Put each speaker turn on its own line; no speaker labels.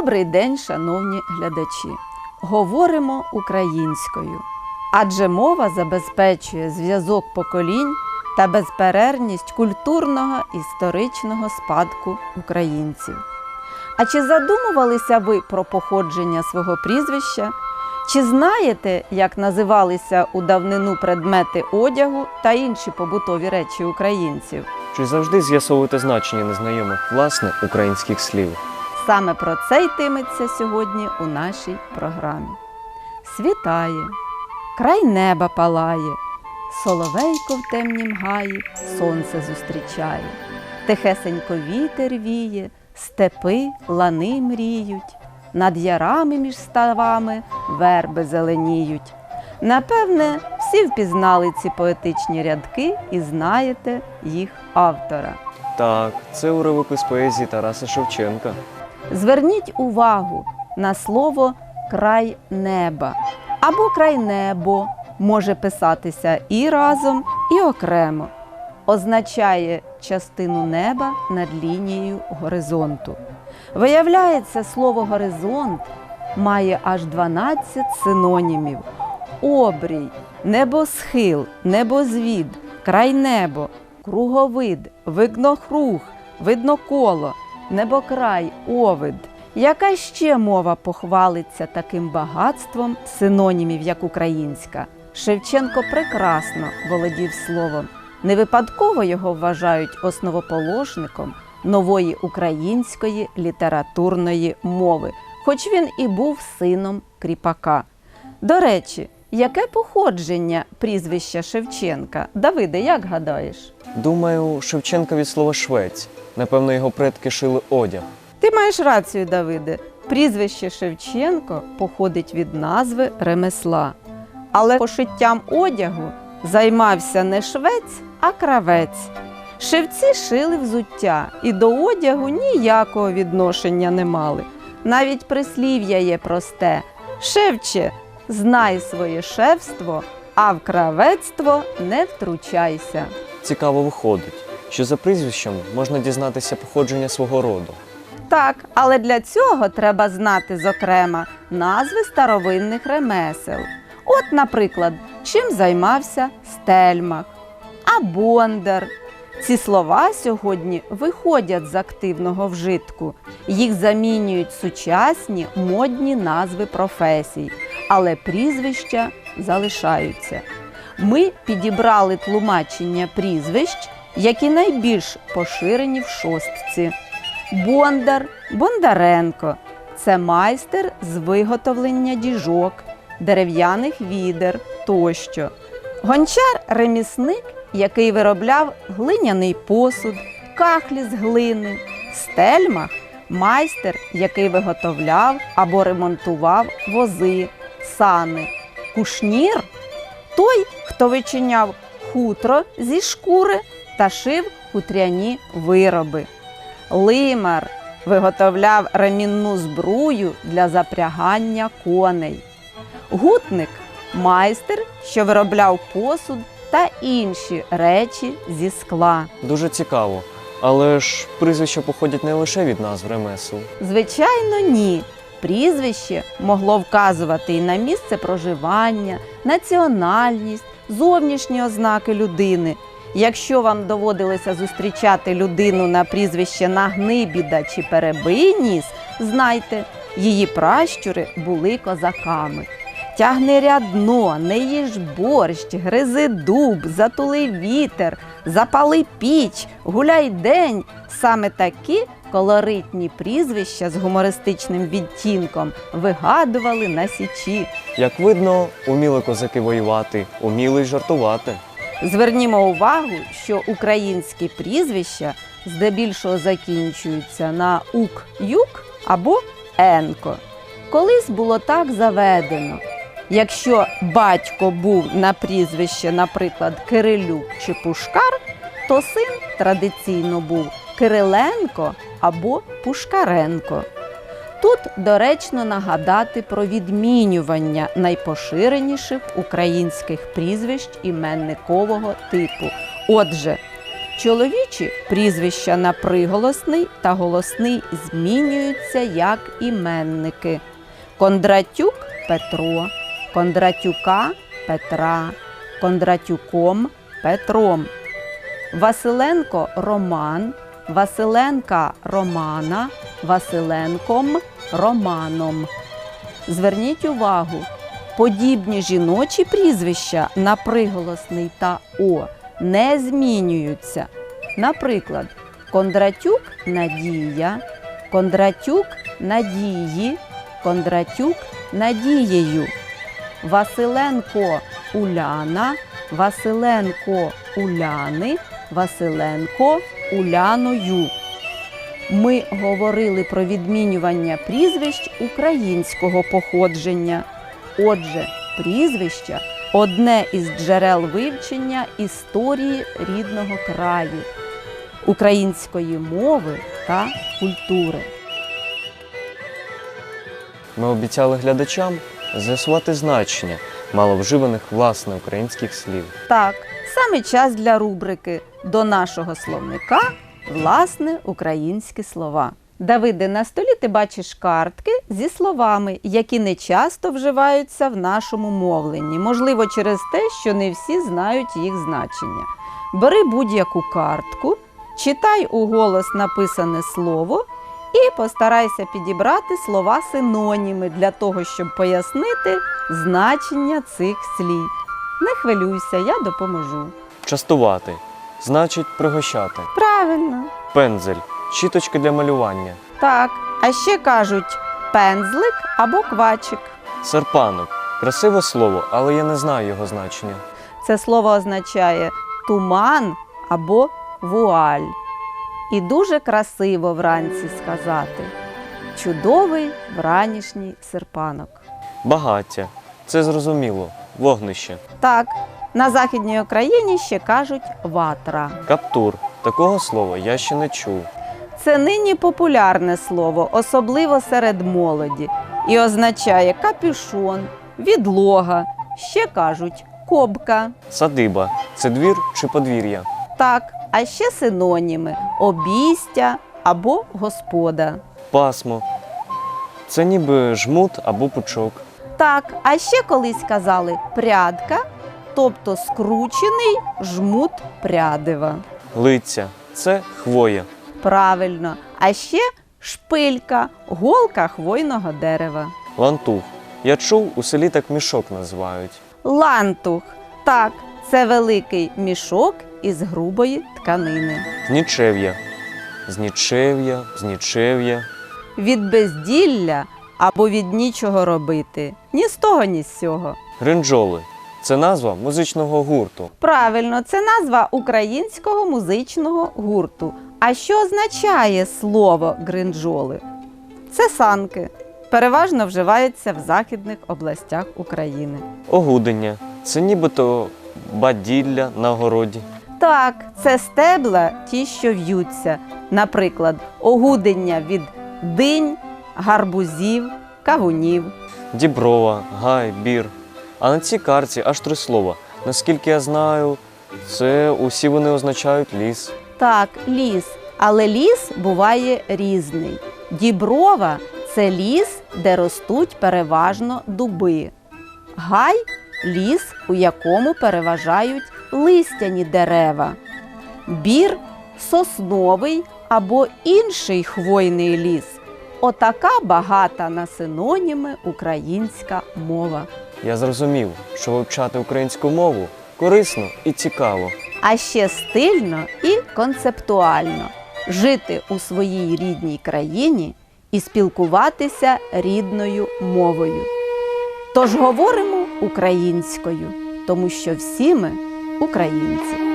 Добрий день, шановні глядачі! Говоримо українською, адже мова забезпечує зв'язок поколінь та безперервність культурного історичного спадку українців. А чи задумувалися ви про походження свого прізвища? Чи знаєте, як називалися у давнину предмети одягу та інші побутові речі українців?
Чи завжди з'ясовуєте значення незнайомих власне українських слів?
Саме про це йтиметься сьогодні у нашій програмі. Світає, край неба палає, соловейко в темнім гаї сонце зустрічає, тихесенько вітер віє, степи, лани мріють, над ярами між ставами верби зеленіють. Напевне, всі впізнали ці поетичні рядки і знаєте їх автора.
Так, це уривок із поезії Тараса Шевченка.
Зверніть увагу на слово край неба або край небо може писатися і разом, і окремо. Означає частину неба над лінією горизонту. Виявляється, слово горизонт має аж 12 синонімів: обрій, небосхил, небозвід, край небо, круговид, виднокруг, видноколо, небокрай, овид. Яка ще мова похвалиться таким багатством синонімів, як українська? Шевченко прекрасно володів словом. Не випадково його вважають основоположником нової української літературної мови, хоч він і був сином кріпака. До речі, яке походження прізвища Шевченка? Давиде, як гадаєш?
Думаю, Шевченка від слова швець. Напевно, його предки шили одяг.
Ти маєш рацію, Давиде. Прізвище Шевченко походить від назви ремесла. Але пошиттям одягу займався не швець, а кравець. Шевці шили взуття і до одягу ніякого відношення не мали. Навіть прислів'я є просте: Шевче, знай своє шефство, а в кравецтво не втручайся.
Цікаво виходить, що за прізвищем можна дізнатися походження свого роду.
Так, але для цього треба знати, зокрема, назви старовинних ремесел. От, наприклад, чим займався Стельмах, а Бондар. Ці слова сьогодні виходять з активного вжитку. Їх замінюють сучасні модні назви професій, але прізвища залишаються. Ми підібрали тлумачення прізвищ, які найбільш поширені в шостці. Бондар, Бондаренко це майстер з виготовлення діжок, дерев'яних відер тощо. Гончар ремісник, який виробляв глиняний посуд, кахлі з глини, стельмах майстер, який виготовляв або ремонтував вози, сани, кушнір той, хто вичиняв хутро зі шкури та шив хутряні вироби. Лимар виготовляв ремінну збрую для запрягання коней. Гутник майстер, що виробляв посуд та інші речі зі скла.
Дуже цікаво. Але ж прізвища походять не лише від назв ремесел.
Звичайно, ні. Прізвище могло вказувати і на місце проживання, національність, зовнішні ознаки людини. Якщо вам доводилося зустрічати людину на прізвище Нагнибіда чи Перебийніс, знайте, її пращури були козаками. Тягни рядно, не їж борщ, гризи дуб, затули вітер, запали піч, гуляй день. Саме такі колоритні прізвища з гумористичним відтінком вигадували на січі.
Як видно, уміли козаки воювати, уміли й жартувати.
Звернімо увагу, що українські прізвища здебільшого закінчуються на ук-юк або енко. Колись було так заведено. Якщо батько був на прізвище, наприклад, Кирилюк чи Пушкар, то син традиційно був Кириленко або Пушкаренко. Тут доречно нагадати про відмінювання найпоширеніших українських прізвищ іменникового типу. Отже, Чоловічі прізвища на приголосний та голосний змінюються як іменники. Кондратюк Петро, Кондратюка Петра, Кондратюком Петром. Василенко Роман, Василенка Романа, Василенком Романом. Зверніть увагу, подібні жіночі прізвища на приголосний та О не змінюються. Наприклад, Кондратюк Надія, Кондратюк Надії, Кондратюк Надією. Василенко Уляна, Василенко Уляни, Василенко Уляною. Ми говорили про відмінювання прізвищ українського походження. Отже, прізвища одне із джерел вивчення історії рідного краю, української мови та культури.
Ми обіцяли глядачам з'ясувати значення маловживаних власне українських слів.
Так, саме час для рубрики до нашого словника власне українські слова. Давиде, на столі ти бачиш картки зі словами, які не часто вживаються в нашому мовленні, можливо, через те, що не всі знають їх значення. Бери будь-яку картку, читай у голос написане слово і постарайся підібрати слова синоніми для того, щоб пояснити значення цих слів. Не хвилюйся, я допоможу.
Частувати значить пригощати.
Правильно.
Пензель щіточка для малювання.
Так, а ще кажуть пензлик або квачик.
Серпанок красиве слово, але я не знаю його значення.
Це слово означає туман або вуаль. І дуже красиво вранці сказати. Чудовий вранішній серпанок.
Багаття це зрозуміло. Вогнище.
Так, на Західній Україні ще кажуть ватра.
Каптур. Такого слова я ще не чув.
Це нині популярне слово, особливо серед молоді, і означає капюшон, відлога, ще кажуть кобка.
Садиба це двір чи подвір'я.
Так, а ще синоніми обійстя або господа.
Пасмо. Це ніби жмут або пучок.
Так, а ще колись казали прядка, тобто скручений жмут прядива.
Лиця це хвоя.
Правильно, а ще шпилька, голка хвойного дерева.
Лантух. Я чув, у селі так мішок називають.
Лантух. Так, це великий мішок із грубої тканини.
Нічев'я. Знічев'я, знічев'я.
Від безділля або від нічого робити. Ні з того, ні з сього.
Гринджоли. Це назва музичного гурту.
Правильно, це назва українського музичного гурту. А що означає слово гринджоли? Це санки. Переважно вживаються в західних областях України.
Огудення. Це нібито баділля на городі.
Так, це стебла, ті, що в'ються. Наприклад, огудення від динь, гарбузів, кавунів.
Діброва, гай, бір. А на цій карті аж три слова. Наскільки я знаю, це усі вони означають ліс.
Так, ліс. Але ліс буває різний. Діброва це ліс, де ростуть переважно дуби. Гай ліс, у якому переважають листяні дерева. Бір сосновий або інший хвойний ліс. Отака багата на синоніми українська мова.
Я зрозумів, що вивчати українську мову корисно і цікаво.
а ще стильно і концептуально жити у своїй рідній країні і спілкуватися рідною мовою. Тож говоримо українською, тому що всі ми українці.